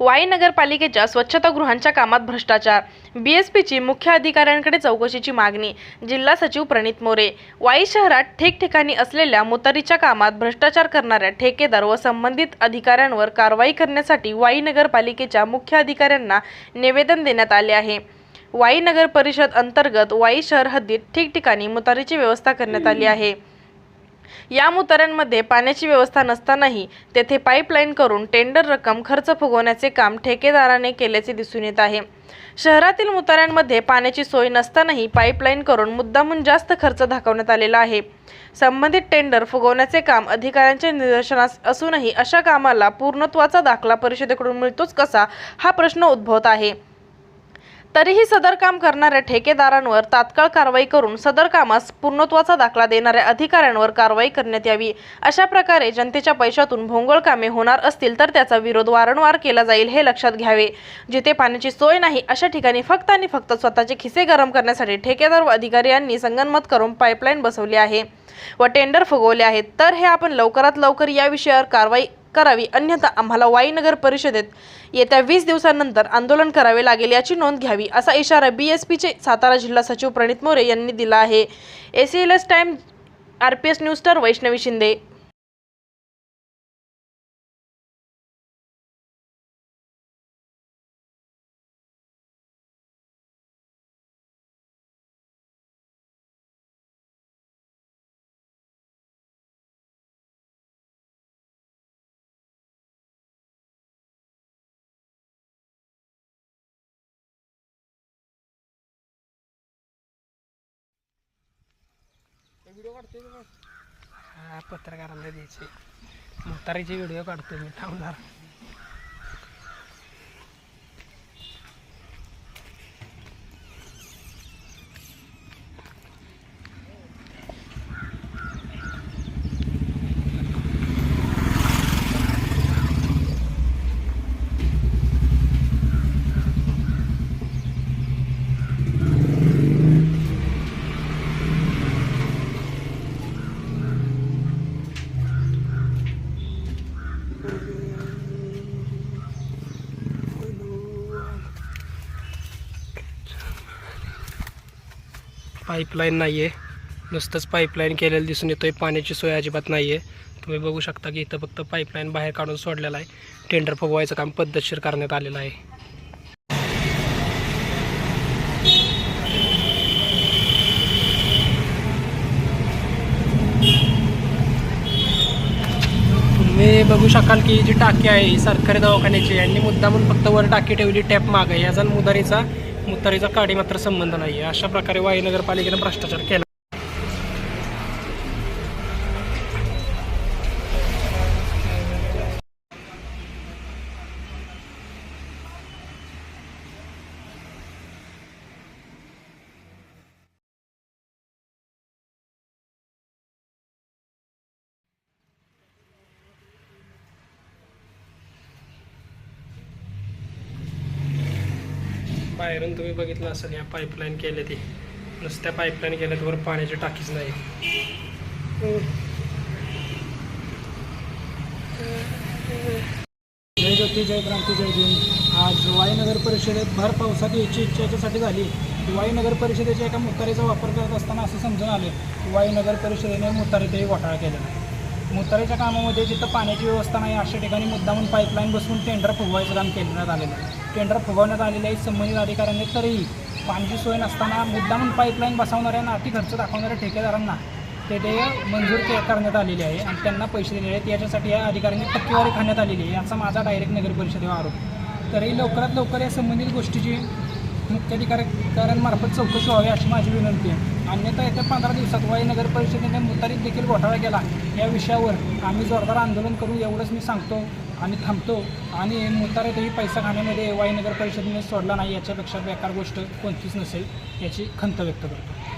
वाई नगरपालिकेच्या स्वच्छतागृहांच्या कामात भ्रष्टाचार. बीएसपीची मुख्य अधिकाऱ्यांकडे चौकशीची मागणी जिल्हा सचिव प्रणित मोरे. वाई शहरात ठिकठिकाणी असलेल्या मुतारीच्या कामात भ्रष्टाचार करणाऱ्या ठेकेदार व संबंधित अधिकाऱ्यांवर कारवाई करण्यासाठी वाई नगरपालिकेच्या मुख्य अधिकाऱ्यांना निवेदन देण्यात आले आहे. वाई नगर परिषद अंतर्गत वाई शहर हद्दीत ठिकठिकाणी मुतारीची व्यवस्था करण्यात आली आहे. या मुताऱ्यांमध्ये पाण्याची व्यवस्था नसतानाही तेथे पाईपलाईन करून टेंडर रक्कम खर्च फुगवण्याचे काम ठेकेदाराने केल्याचे दिसून येत आहे. शहरातील मुताऱ्यांमध्ये पाण्याची सोय नसतानाही पाईपलाईन करून मुद्दामून जास्त खर्च दाखवण्यात आलेला आहे. संबंधित टेंडर फुगवण्याचे काम अधिकाऱ्यांच्या निदर्शनास असूनही अशा कामाला पूर्णत्वाचा दाखला परिषदेकडून मिळतोच कसा हा प्रश्न उद्भवत आहे. तरीही सदर काम करणाऱ्या ठेकेदारांवर तात्काळ कारवाई करून सदर कामास पूर्णत्वाचा दाखला देणाऱ्या अधिकाऱ्यांवर कारवाई करण्यात यावी. अशा प्रकारे जनतेच्या पैशातून भोंगळ कामे होणार असतील तर त्याचा विरोध वारंवार केला जाईल हे लक्षात घ्यावे. जिथे पाण्याची सोय नाही अशा ठिकाणी फक्त आणि फक्त स्वतःचे खिसे गरम करण्यासाठी ठेकेदार व अधिकारी यांनी संगनमत करून पाईपलाईन बसवली आहे. व टेंडर फुगवले आहेत. तर हे आपण लवकरात लवकर या विषयावर कारवाई करावी. अन्यथा आम्हाला वाई नगर परिषदेत येत्या वीस दिवसानंतर आंदोलन करावे लागेल याची नोंद घ्यावी असा इशारा बी एस पीचे सातारा जिल्हा सचिव प्रणित मोरे यांनी दिला आहे. A L S time R P S news star Vaishnavi Shinde. हा पत्रकारांना द्यायचे. म्हातारीचे व्हिडिओ काढतो मी थांबणार. पाईपलाईन नाही आहे नुसतंच पाईपलाईन केलेलं दिसून येतोय. पाण्याची सोय अजिबात नाही आहे तुम्ही बघू शकता की इथं फक्त पाईपलाईन बाहेर काढून सोडलेला आहे. टेंडर फुगवायचं काम पद्धतशीर करण्यात आलेलं आहे तुम्ही बघू शकाल की जी टाकी आहे ही सरकारी दवाखान्याची यांनी मुद्दामून फक्त वर टाकी ठेवली टॅप माग. आहे याचा मुदारीचा मुतारीचा काडी मात्र संबंध नाही अशा प्रकारे वाई नगरपालिकेनं भ्रष्टाचार केला. बाहेरून तुम्ही बघितलं असेल या पाईपलाईन केले ते. नुसत्या पाईपलाईन केल्या वर पाण्याची टाकीच नाही. जय ज्योती जय क्रांती जय भीम. आज वाई नगर परिषदेत भर पावसात याची इच्छा याच्यासाठी झाली. वाई नगर परिषदेच्या एका मुतारीचा वापर करत असताना असं समजून आले की वाई नगर परिषदेने मुतारीतही घोटाळा केलेला मुतारीच्या कामामध्ये जिथं पाण्याची व्यवस्था नाही अशा ठिकाणी मुद्दामून पाईपलाईन बसवून टेंडर फुगवायचं काम करण्यात आलेलं आहे. टेंडर फुगवण्यात आलेले आहे संबंधित अधिकाऱ्यांनी. तरीही पाण्याची सोय नसताना मुद्दामून पाईपलाईन बसवणाऱ्या नाटी खर्च दाखवणाऱ्या ठेकेदारांना ते ते मंजूर के करण्यात आलेले आहे आणि त्यांना पैसे दिलेले आहेत. याच्यासाठी या अधिकाऱ्यांनी टक्केवारी खाण्यात आलेली आहे. याचा माझा डायरेक्ट नगर परिषदेवर आरोप. तरीही लवकरात लवकर या संबंधित गोष्टीची मुख्याधिकाऱ्यांमार्फत चौकशी व्हावी अशी माझी विनंती आहे. अन्यथा येत्या पंधरा दिवसात वाई नगर परिषदेने मुतारीत देखील घोटाळा केला. या विषयावर आम्ही जोरदार आंदोलन करू एवढंच मी सांगतो आणि थांबतो. आणि मुतारीतही पैसा खाण्यामध्ये वाई नगर परिषदेने सोडला नाही याच्यापेक्षा बेकार गोष्ट कोणतीच नसेल याची खंत व्यक्त करतो.